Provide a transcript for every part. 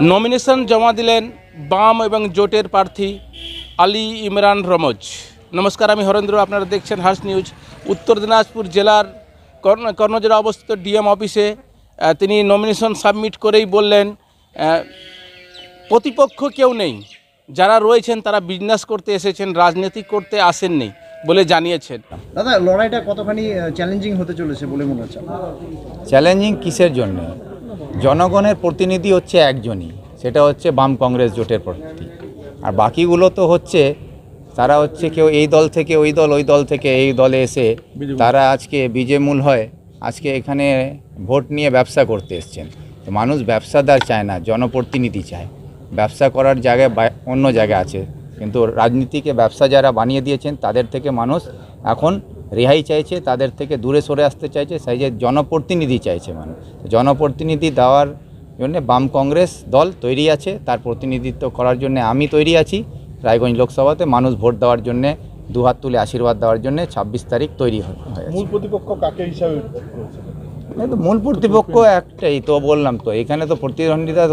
Nomination জমা দিলেন বাম এবং জোটের প্রার্থী আলী ইমরান রমজ। নমস্কার আমি হরেন্দ্র আপনারা দেখছেন হার্স নিউজ। উত্তর দিনাজপুর জেলার কর্ণ- কর্ণজোড়া অবস্থিত ডিএম অফিসে তিনি নমিনেশন সাবমিট করেই বললেন প্রতিপক্ষ কেউ নেই। যারা রয়েছেন তারা বিজনেস করতে এসেছেন রাজনীতি করতে আসেননি বলে জানিয়েছেন। দাদা লড়াইটা কতখানি চ্যালেঞ্জিং হতে চলেছে বলে মনে হচ্ছে চ্যালেঞ্জিং কিসের জন্য? জনগণের প্রতিনিধি হচ্ছে একজনই সেটা হচ্ছে বাম কংগ্রেস জোটের প্রার্থী আর বাকিগুলো তো হচ্ছে তারা হচ্ছে কেউ এই দল থেকে ওই দল ওই দল থেকে এই দলে এসে তারা আজকে বিজেমূল হয় আজকে এখানে ভোট নিয়ে ব্যবসা করতে এসছেন। তো মানুষ ব্যবসাদার চায় না জনপ্রতিনিধি চায়। ব্যবসা করার জায়গায় অন্য জায়গা আছে কিন্তু রাজনীতিকে ব্যবসা যারা বানিয়ে দিয়েছেন তাদের থেকে মানুষ এখন রেহাই চাইছে তাদের থেকে দূরে সরে আসতে চাইছে সেই যে জনপ্রতিনিধি চাইছে মানুষ। জনপ্রতিনিধি দেওয়ার জন্য বাম কংগ্রেস দল তৈরি আছে তার প্রতিনিধিত্ব করার জন্য আমি তৈরি আছি। রায়গঞ্জ লোকসভাতে মানুষ ভোট দেওয়ার জন্য দুহাত তুলে আশীর্বাদ দেওয়ার জন্য ছাব্বিশ তারিখ তৈরি হয়ে মূল প্রতিপক্ষ কাকে হিসাবে তো মূল প্রতিপক্ষ একটাই তো বললাম তো এখানে তো প্রতিদ্বন্দ্বিতা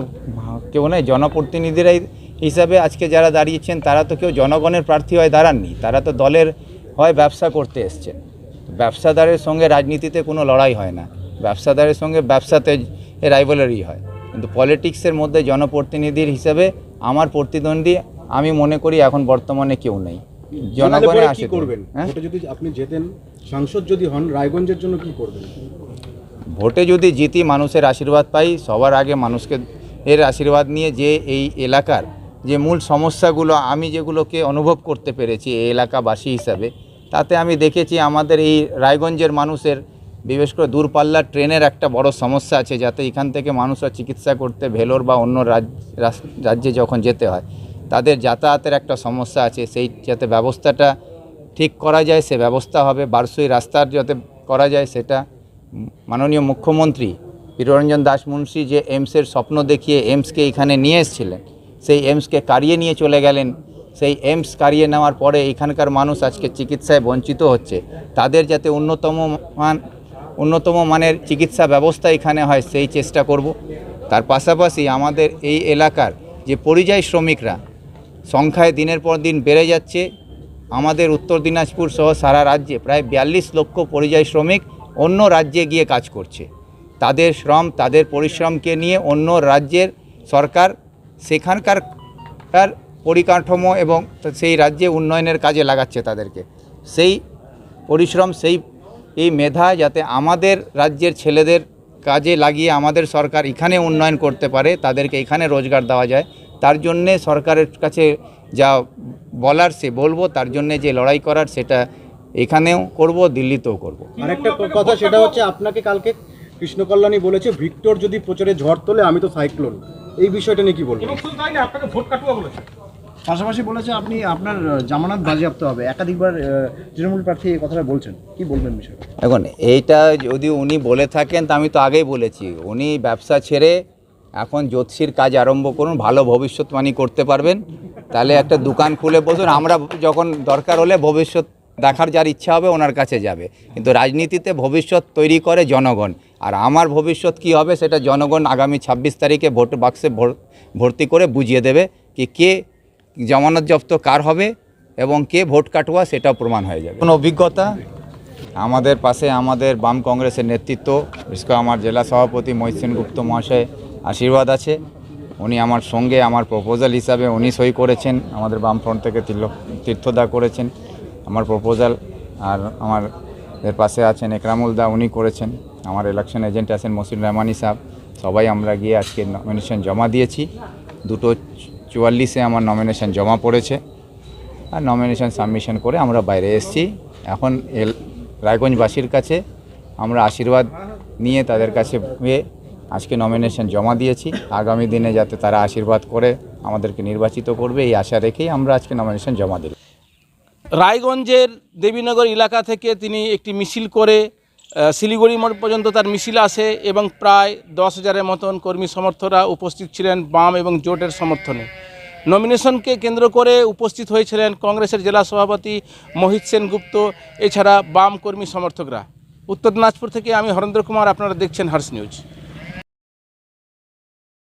কেউ নেই জনপ্রতিনিধিরাই হিসাবে আজকে যারা দাঁড়িয়েছেন তারা তো কেউ জনগণের প্রার্থী হয় দাঁড়াননি তারা তো দলের হয় ব্যবসা করতে এসছেন ব্যবসাদারের সঙ্গে রাজনীতিতে কোনো লড়াই হয় না। ব্যবসাদারের সঙ্গে ব্যবসাতে রাইভালারি হয়। কিন্তু পলিটিক্সের মধ্যে জনপ্রতিনিধির হিসাবে আমার প্রতিদ্বন্দ্বী আমি মনে করি এখন বর্তমানে কেউ নেই। জনগণে আসে করবেন? হ্যাঁ? যদি আপনি জেতেন সাংসদ যদি হন রায়গঞ্জের জন্য কি করবেন? ভোটে যদি জিতি মানুষের আশীর্বাদ পাই সবার আগে মানুষকে এর আশীর্বাদ নিয়ে যে এই এলাকার যে মূল সমস্যাগুলো আমি যেগুলোকে অনুভব করতে পেরেছি এই এলাকাবাসী হিসাবে তাতে আমি দেখেছি আমাদের এই রায়গঞ্জের মানুষের, বিশেষ করে দূরপাল্লার ট্রেনের একটা বড় সমস্যা আছে, যাতে এখান থেকে মানুষরা চিকিৎসা করতে ভেলোর বা অন্য রাজ- রাজ্যে যখন যেতে হয়, তাদের যাতায়াতের একটা সমস্যা আছে। সেই যাতে ব্যবস্থাটা ঠিক করা যায়, সে ব্যবস্থা হবে। বারসই রাস্তার যাতে করা যায়, সেটা মাননীয় মুখ্যমন্ত্রী বীররঞ্জন দাস মুন্সি যে এইমসের স্বপ্ন দেখিয়ে এইমসকে এখানে নিয়ে এসেছিলেন, সেই এইমসকে কারিয়ে নিয়ে চলে গেলেন। সেই এমস কারিয়ে নেওয়ার পরে এখানকার মানুষ আজকে চিকিৎসায় বঞ্চিত হচ্ছে। তাদের যাতে উন্নতম মান, উন্নতম মানের চিকিৎসা ব্যবস্থা এখানে হয়, সেই চেষ্টা করব। তার পাশাপাশি আমাদের এই এলাকার যে পরিযায়ী শ্রমিকরা, সংখ্যায় দিনের পর দিন বেড়ে যাচ্ছে। আমাদের উত্তর দিনাজপুর সহ সারা রাজ্যে প্রায় বিয়াল্লিশ লক্ষ পরিযায়ী শ্রমিক অন্য রাজ্যে গিয়ে কাজ করছে। তাদের শ্রম, তাদের পরিশ্রমকে নিয়ে অন্য রাজ্যের সরকার, সেখানকার পরিকাঠামো এবং সেই রাজ্যে উন্নয়নের কাজে লাগাচ্ছে তাদেরকে। সেই পরিশ্রম সেই এই মেধা যাতে আমাদের রাজ্যের ছেলেদের কাজে লাগিয়ে আমাদের সরকার এখানে উন্নয়ন করতে পারে তাদেরকে এখানে রোজগার দেওয়া যায় তার জন্যে সরকারের কাছে যা বলার সে বলব তার জন্যে যে লড়াই করার সেটা এখানেও করব দিল্লিতেও করব। আরেকটা কথা সেটা হচ্ছে আপনাকে কালকে কৃষ্ণকল্যাণী বলেছে ভিক্টর যদি প্রচারে ঝড় তোলে আমি তো সাইক্লোন। এই বিষয়টা নিয়ে কি বলবেন? পাশাপাশি বলেছে আপনি আপনার জামানত বাজেয়াপ্ত হবে। একাধিকবার তৃণমূল প্রার্থী এই কথাটা বলছেন। কি বলবেন বিষয়টা? এখন এইটা যদি উনি বলে থাকেন, তা আমি তো আগেই বলেছি। উনি ব্যবসা ছেড়ে এখন জ্যোতিষীর কাজ আরম্ভ করুন, ভালো ভবিষ্যৎবাণী করতে পারবেন। তাহলে একটা দোকান খুলে বসুন। আমরা যখন দরকার হলে ভবিষ্যৎ দেখার যার ইচ্ছা হবে, ওনার কাছে যাবে। কিন্তু রাজনীতিতে ভবিষ্যৎ তৈরি করে জনগণ। আর আমার ভবিষ্যৎ কি হবে, সেটা জনগণ আগামী ছাব্বিশ তারিখে ভোট বাক্সে ভর- ভর্তি করে বুঝিয়ে দেবে। কি কে জামানত জব্দ কার হবে এবং কে ভোট কাটুয়া সেটাও প্রমাণ হয়ে যাবে। কোনো অভিজ্ঞতা? আমাদের পাশে আমাদের বাম কংগ্রেসের নেতৃত্ব, বিশেষ করে আমার জেলা সভাপতি মহিসেন গুপ্ত মহাশয় আশীর্বাদ আছে। উনি আমার সঙ্গে আমার প্রপোজাল হিসাবে উনি সই করেছেন, আমাদের বাম ফ্রন্ট থেকে তীর্থদা করেছেন। আমার প্রপোজাল আর আমার এর পাশে আছেন একরামুল দা, উনি করেছেন। আমার ইলেকশন এজেন্ট আছেন মসিন রহমানি সাহেব। সবাই আমরা গিয়ে আজকে নমিনেশন জমা দিয়েছি। দুটো চুয়াল্লিশে আমার নমিনেশন জমা পড়েছে আর নমিনেশন সাবমিশন করে আমরা বাইরে এসেছি। এখন এল রায়গঞ্জবাসীর কাছে আমরা আশীর্বাদ নিয়ে তাদের কাছে আজকে নমিনেশন জমা দিয়েছি। আগামী দিনে যাতে তারা আশীর্বাদ করে আমাদেরকে নির্বাচিত করবে, এই আশা রেখেই আমরা আজকে নমিনেশন জমা দিলাম। রায়গঞ্জের দেবীনগর এলাকা থেকে তিনি একটি মিছিল করে শিলিগুড়ি মোড় পর্যন্ত তার মিছিল আসে এবং প্রায় দশ হাজারের মতন কর্মী সমর্থকরা উপস্থিত ছিলেন বাম এবং জোটের সমর্থনে। নমিনেশনকে কেন্দ্র করে উপস্থিত হয়েছিলেন কংগ্রেসের জেলা সভাপতি মোহিত সেনগুপ্ত, এছাড়া বাম কর্মী সমর্থকরা। উত্তর দিনাজপুর থেকে আমি হরেন্দ্র কুমার, আপনারা দেখছেন হার্স নিউজ